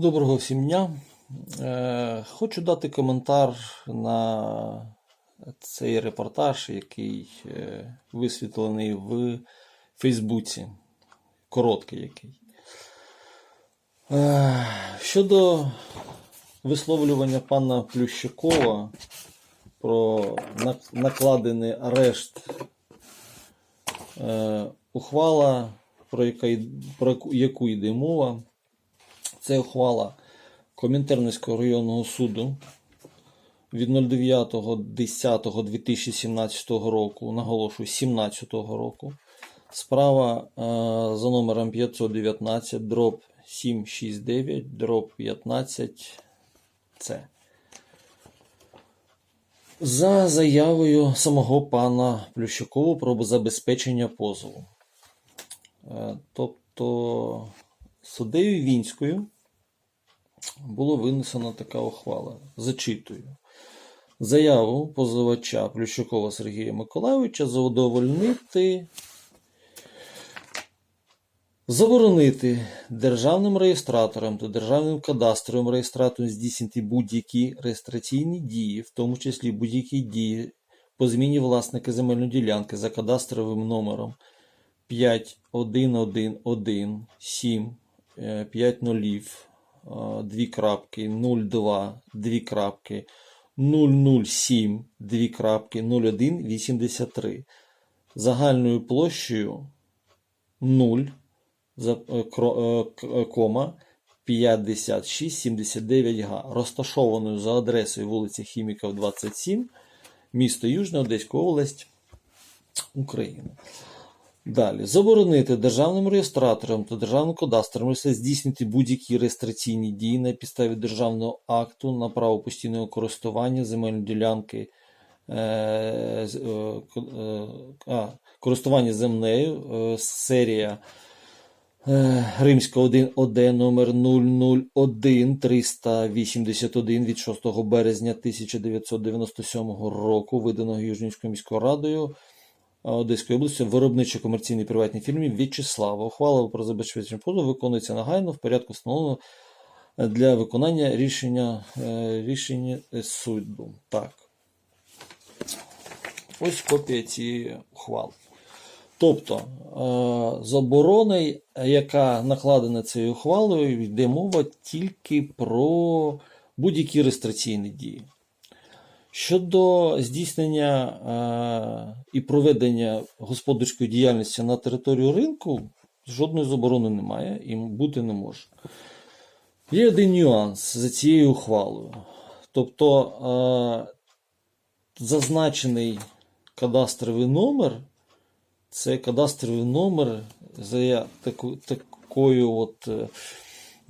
Доброго всім дня. Е, Хочу дати коментар на цей репортаж, який е, висвітлений в Фейсбуці. Короткий який. Е, Щодо висловлювання пана Плющакова про накладений арешт, ухвала, про, яку йде мова, це ухвала Комінтернського районного суду від 09.10.2017 року, наголошую, 17 року. Справа е, за номером 519, дроб 769, дроб 15 С. За заявою самого пана Плющакова про забезпечення позову. Е, Тобто суддею Вінською було винесена така ухвала. Зачитую. Заяву позивача Плющакова Сергія Миколайовича задовольнити Заборонити державним реєстраторам та державним кадастровим реєстраторам здійснити будь-які реєстраційні дії, в тому числі будь-які дії по зміні власника земельної ділянки за кадастровим номером 5111 5 нулів, 2 крапки, 02, 2 крапки, 007, 2 крапки, 01, 83. Загальною площею 0, за- е, кро- е, к- е, кома 5679 га, розташованою за адресою вулиця Хіміків, 27, місто Южне, Одеська область, Україна. Далі. Заборонити державним реєстраторам та державним кадастрам здійснити будь-які реєстраційні дії на підставі державного акту на право постійного користування земельної ділянки е, е, е, користування землею, е, серія Римська 1 ОД номер 001 381 від 6 березня 1997 року, виданого Южнівською міською радою Одеської області виробничо-комерційній приватній фірмі В'ячеслава. Ухвала про забезпечення позову виконується негайно в порядку встановленого для виконання рішення, е, рішення суду. Так. Ось копія цієї ухвали. Тобто е, заборони, яка накладена цією ухвалою, йде мова тільки про будь-які реєстраційні дії. Щодо здійснення е, і проведення господарської діяльності на територію ринку, жодної заборони немає і бути не може. Є один нюанс за цією ухвалою. Тобто е, зазначений кадастровий номер це кадастровий номер за такою от е,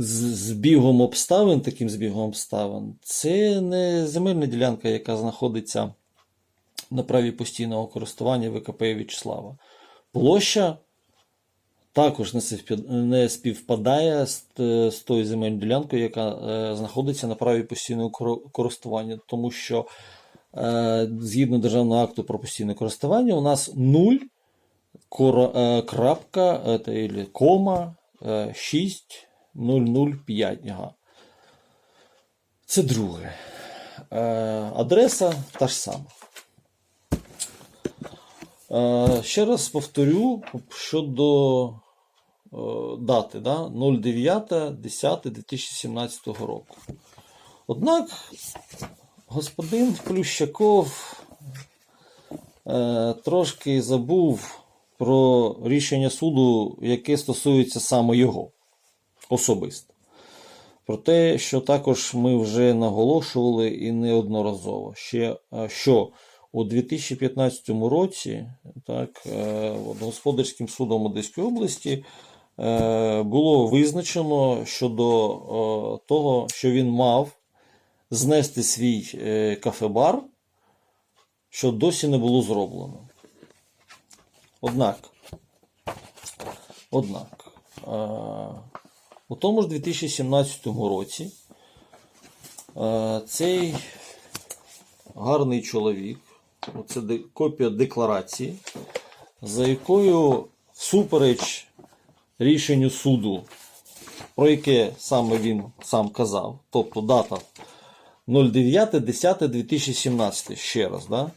збігом обставин, таким збігом обставин, це не земельна ділянка, яка знаходиться на праві постійного користування ВКП В'ячеслава. Площа також не співпадає з тою земельною ділянкою, яка е, знаходиться на праві постійного користування, тому що е, згідно державного акту про постійне користування, у нас нуль е, крапка кома 6 005 га. Це друге. Е, адреса та ж сама. Е, ще раз повторю щодо е, дати да? 09.10.2017 року. Однак господин Плющаков трошки забув про рішення суду, яке стосується саме його особисто. Про те, що також ми вже наголошували і неодноразово, ще, е, що у 2015 році так, е, от Господарським судом Одеської області е, було визначено щодо того, що він мав знести свій кафе-бар, що досі не було зроблено. Однак, однак, у тому ж 2017 році е, цей гарний чоловік, це копія декларації, за якою всупереч рішенню суду про яке саме він сам казав, тобто дата 09.10.2017, ще раз, да?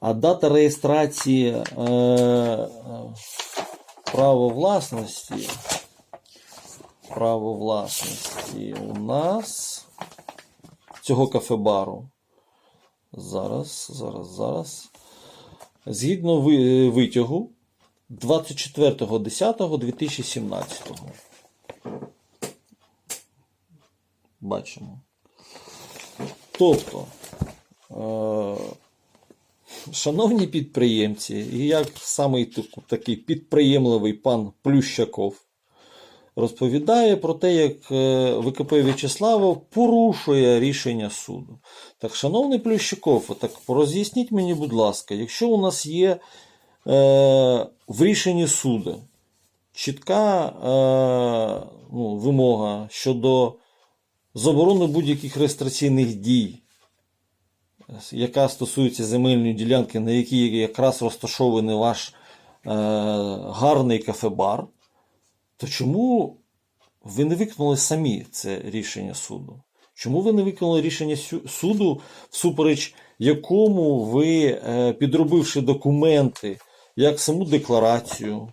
а дата реєстрації е, е, право власності. Право власності у нас цього кафе-бару. Зараз, зараз, зараз. Згідно витягу 24.10.2017. Бачимо. Тобто, е, шановні підприємці, і як самий такий підприємливий пан Плющаков розповідає про те, як е, ВКП В'ячеславов порушує рішення суду. Так, шановний Плющаков, так роз'ясніть мені, будь ласка, якщо у нас є е, в рішенні суду чітка е, ну, вимога щодо заборони будь-яких реєстраційних дій, яка стосується земельної ділянки, на якій якраз розташований ваш е, гарний кафе-бар, то чому ви не виконали самі це рішення суду? Чому ви не виконали рішення суду, всупереч якому ви, е, підробивши документи, як саму декларацію,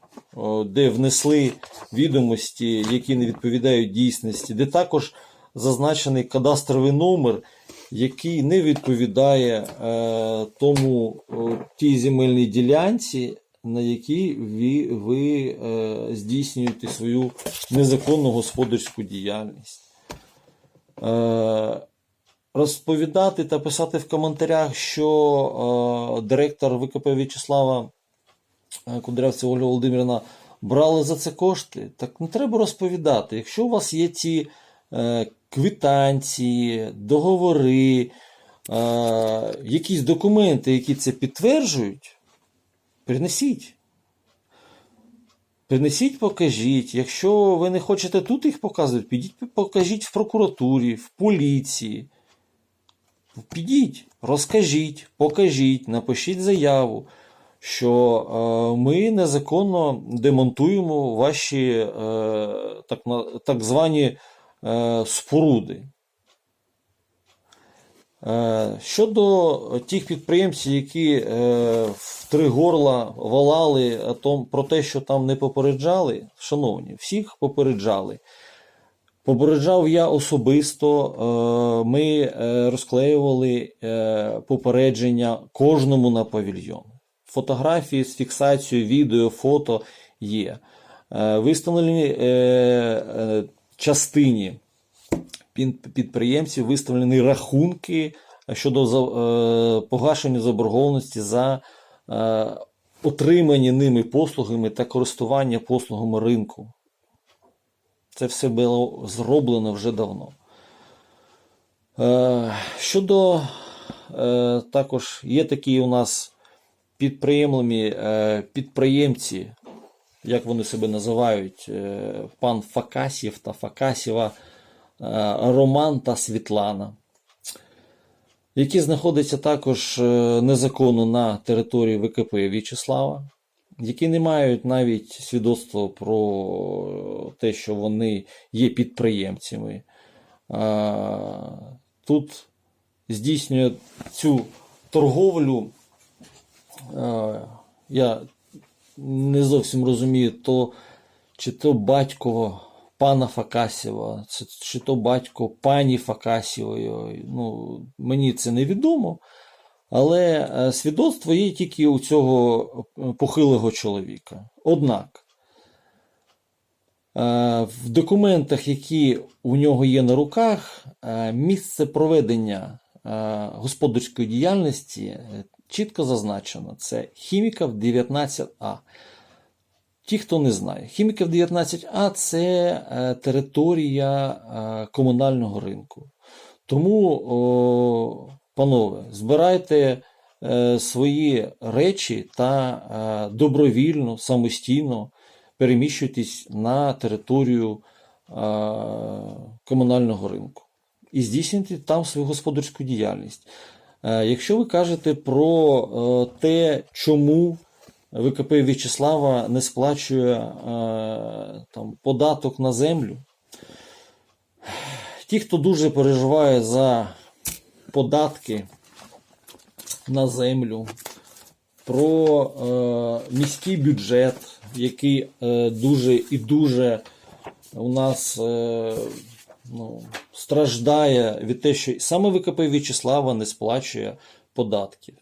де внесли відомості, які не відповідають дійсності, де також зазначений кадастровий номер, який не відповідає е, тому тій земельній ділянці, на якій ви, е, здійснюєте свою незаконну господарську діяльність. Е, розповідати та писати в коментарях, що е, директор ВКП В'ячеслава е, Кудрявця Ольга Володимирівна брали за це кошти, так не треба розповідати. Якщо у вас є ці е, квитанції, договори, е, якісь документи, які це підтверджують, принесіть. Принесіть, покажіть. Якщо ви не хочете тут їх показувати, підіть покажіть в прокуратурі, в поліції. Підіть, розкажіть, покажіть, напишіть заяву, що е, ми незаконно демонтуємо ваші е, так, так звані е, споруди. Е, Щодо тих підприємців, які е, в три горла волали про те, що там не попереджали, шановні, всіх попереджали. Попереджав я особисто, е, ми розклеювали попередження кожному на павільйон. Фотографії з фіксацією, відео, фото є. Виставлені частині підприємців виставлені рахунки щодо е, погашення заборгованості за е, отримані ними послугами та користування послугами ринку. Це все було зроблено вже давно. Е, Щодо також є такі у нас підприємливі е, підприємці, як вони себе називають, пан Факасів та Факасєва, Роман та Світлана, які знаходяться також е, незаконно на території ВКП В'ячеслава, які не мають навіть свідоцтва про те, що вони є підприємцями. Тут здійснює цю торговлю. е, Я не зовсім розумію, то чи то батько пана Факасєва, чи, то батько пані Факасєвої. Ну, мені це невідомо. Але е, свідоцтво є тільки у цього е, похилого чоловіка. Однак, е, в документах, які у нього є на руках, місце проведення господарської діяльності чітко зазначено. Це хіміків 19А. Ті, хто не знає, хіміків 19А це е, територія е, комунального ринку. Тому, панове, збирайте е, свої речі та добровільно, самостійно переміщуйтесь на територію комунального ринку і здійснюйте там свою господарську діяльність. Якщо ви кажете про те, чому ВКП В'ячеслава не сплачує е, там, податок на землю, Ті, хто дуже переживає за податки на землю, про е, міський бюджет, який е, дуже і дуже у нас е, ну, страждає від те, що саме ВКП В'ячеслава не сплачує податків.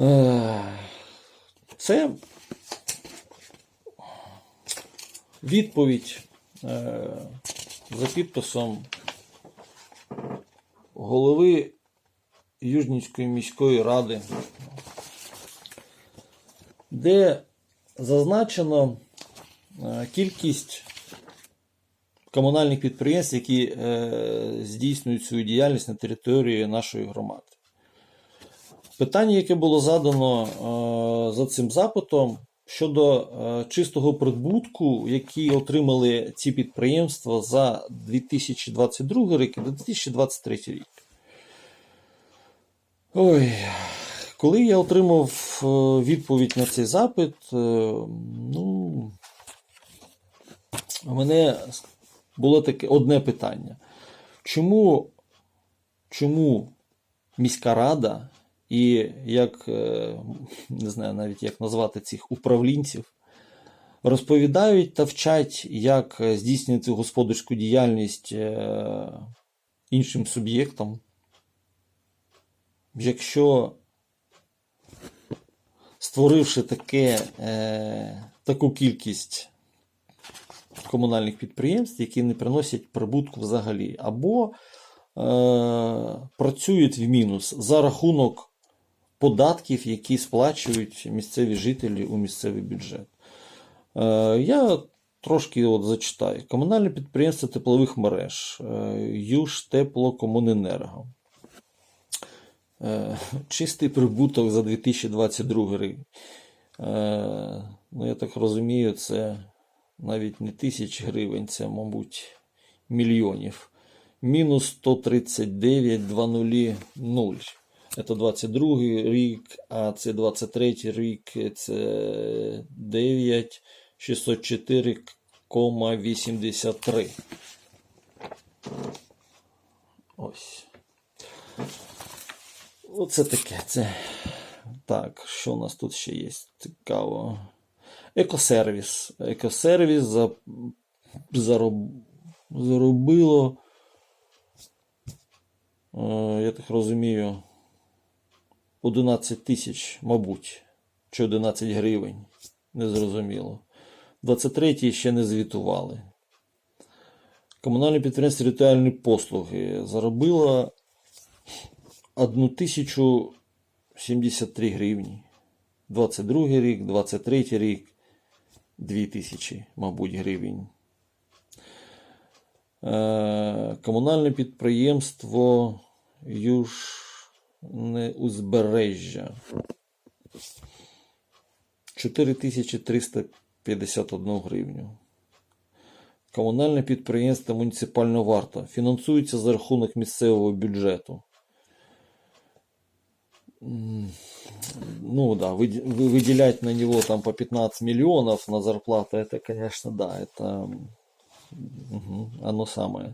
Е, це відповідь е, за підписом голови Южнівської міської ради, де зазначено е, кількість комунальних підприємств, які е, здійснюють свою діяльність на території нашої громади. Питання, яке було задано е, за цим запитом щодо е, чистого прибутку, який отримали ці підприємства за 2022 рік і 2023 рік. Ой, коли я отримав е, відповідь на цей запит, ну, у мене було таке одне питання. Чому, чому міська рада і як е, не знаю навіть як назвати цих управлінців, розповідають та вчать, як здійснювати господарську діяльність е, іншим суб'єктам, якщо створивши таке, е, таку кількість комунальних підприємств, які не приносять прибутку взагалі, або е, працюють в мінус за рахунок податків, які сплачують місцеві жителі у місцевий бюджет. Е, я трошки от зачитаю. Комунальне підприємство теплових мереж, е, Южтеплокомуненерго. Е, Чистий прибуток за 2022 рік. Ну, я так розумію, це навіть не тисяч гривень, це, мабуть, мільйонів. Мінус 139 200. Це 22 рік, а це 23 рік, це 9 604,83. Ось. Оце таке. Це. Так, що у нас тут ще є? Цікаво. Екосервіс. Екосервіс за, зароб, заробило. е, Я так розумію. 11 тисяч, мабуть, чи 11 гривень. Незрозуміло. 23 ще не звітували. Комунальне підприємство територіальні послуги заробило 1073 гривні. 22 рік, 23 рік, 2000, мабуть, гривень. Е, Комунальне підприємство Южне узбережжя. 4351 гривню. Комунальне підприємство Муніципальна варта фінансується за рахунок місцевого бюджету. М, Ну да, выд- вы- выделять на него там по 15 миллионов на зарплату, это, конечно, да, это мгм, оно самое.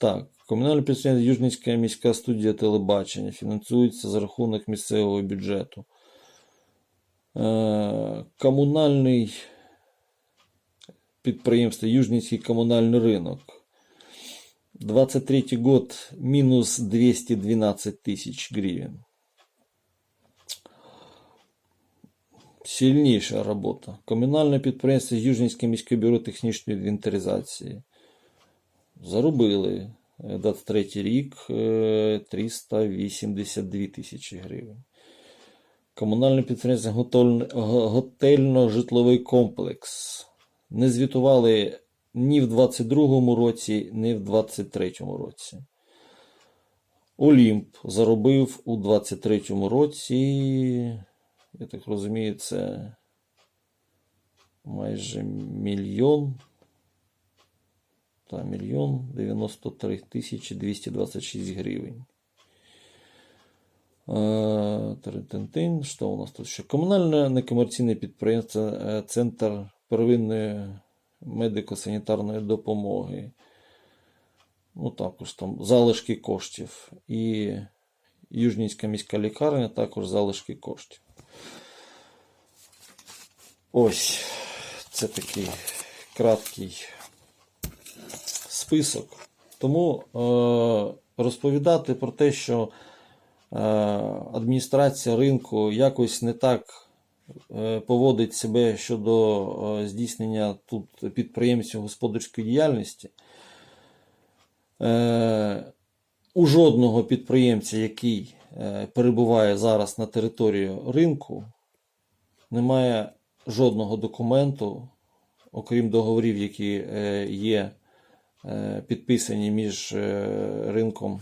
Так, комунальне підприємство Южницька міська студія телебачення фінансується за рахунок місцевого бюджету. Е, комунальний підприємство Южницький комунальний ринок. 23 год минус 212 тысяч гривен. Сильніша робота. Комунальне підприємство Южнівське міське бюро технічної інвентаризації. Заробили е, 23 рік е, 382 тисячі гривень. Комунальне підприємство готельно-житловий комплекс. Не звітували ні в 22 році, ні в 23 році. Олімп заробив у 23 році, я так розумію, це майже мільйон. Та мільйон 93 тисячі 226 гривень. Е, Тин-тин-тин. Що у нас тут ще? Комунальне некомерційне підприємство е, Центр первинної медико-санітарної допомоги. ну також там залишки коштів. І Южнівська міська лікарня також залишки коштів. Ось це такий краткий список. Тому е, розповідати про те, що е, адміністрація ринку якось не так е, поводить себе щодо е, здійснення тут підприємців господарської діяльності. Е, у жодного підприємця, який е, перебуває зараз на території ринку, немає жодного документу, окрім договорів, які е, є підписані між е, ринком